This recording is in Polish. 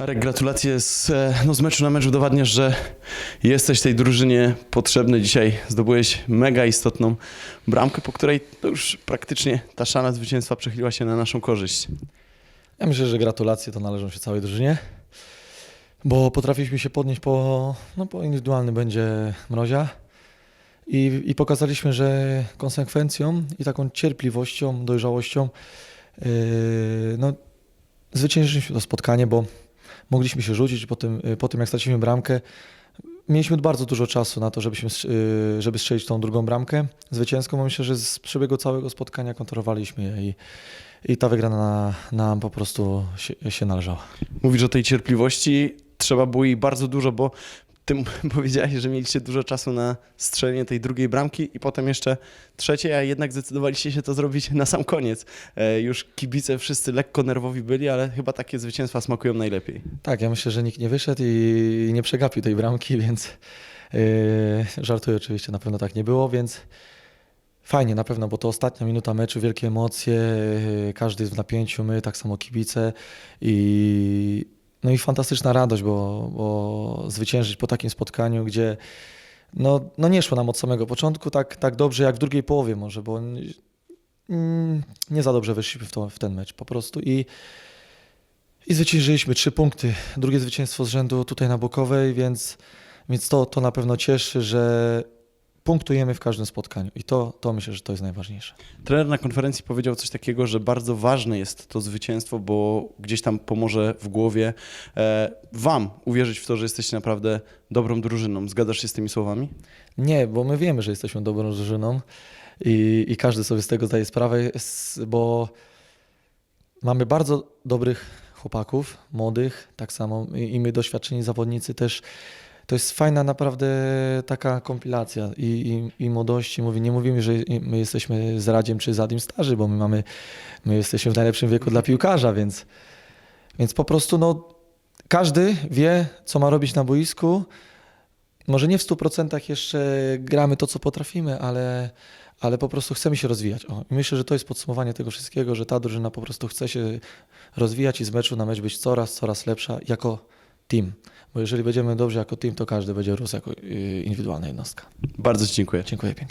Arek, gratulacje z, e, no, z meczu na mecz udowadniasz, że jesteś tej drużynie potrzebny. Dzisiaj zdobyłeś mega istotną bramkę, po której to już praktycznie ta szana zwycięstwa przechyliła się na naszą korzyść. Ja myślę, że gratulacje to należą się całej drużynie, bo potrafiliśmy się podnieść po, no, po indywidualnym będzie Mrozia i, i pokazaliśmy, że konsekwencją i taką cierpliwością, dojrzałością yy, no, zwyciężyliśmy to spotkanie, bo mogliśmy się rzucić po tym, po tym jak straciliśmy bramkę. Mieliśmy bardzo dużo czasu na to, żebyśmy, yy, żeby strzelić tą drugą bramkę zwycięską, bo myślę, że z przebiegu całego spotkania kontrolowaliśmy je i, i ta wygrana nam po prostu się, się należała. Mówisz o tej cierpliwości, trzeba było jej bardzo dużo, bo ty powiedziałeś, że mieliście dużo czasu na strzelenie tej drugiej bramki i potem jeszcze trzeciej, a jednak zdecydowaliście się to zrobić na sam koniec. E, już kibice wszyscy lekko nerwowi byli, ale chyba takie zwycięstwa smakują najlepiej. Tak, ja myślę, że nikt nie wyszedł i nie przegapił tej bramki, więc yy, żartuję oczywiście, na pewno tak nie było, więc fajnie na pewno, bo to ostatnia minuta meczu, wielkie emocje, yy, każdy jest w napięciu, my tak samo kibice i no i fantastyczna radość, bo, bo zwyciężyć po takim spotkaniu, gdzie no, no nie szło nam od samego początku tak, tak dobrze jak w drugiej połowie może, bo mm, nie za dobrze wyszliśmy w, to, w ten mecz po prostu i i zwyciężyliśmy trzy punkty. Drugie zwycięstwo z rzędu tutaj na Bokowej, więc, więc to, to na pewno cieszy, że punktujemy w każdym spotkaniu. I to, to myślę, że to jest najważniejsze. Trener na konferencji powiedział coś takiego, że bardzo ważne jest to zwycięstwo, bo gdzieś tam pomoże w głowie e, wam uwierzyć w to, że jesteście naprawdę dobrą drużyną. Zgadzasz się z tymi słowami? Nie, bo my wiemy, że jesteśmy dobrą drużyną i, i każdy sobie z tego zdaje sprawę, bo mamy bardzo dobrych chłopaków, młodych, tak samo i my doświadczeni zawodnicy też. To jest fajna naprawdę taka kompilacja i, i, i młodości. Mówię, nie mówimy, że my jesteśmy z Radziem czy z Adim starzy, bo my mamy, my jesteśmy w najlepszym wieku dla piłkarza, więc, więc po prostu no, każdy wie, co ma robić na boisku. Może nie w 100% jeszcze gramy to, co potrafimy, ale, ale po prostu chcemy się rozwijać. O, myślę, że to jest podsumowanie tego wszystkiego, że ta drużyna po prostu chce się rozwijać i z meczu na mecz być coraz, coraz lepsza jako team. Bo jeżeli będziemy dobrze jako team, to każdy będzie rósł jako y, indywidualna jednostka. Bardzo Ci dziękuję. Dziękuję pięknie.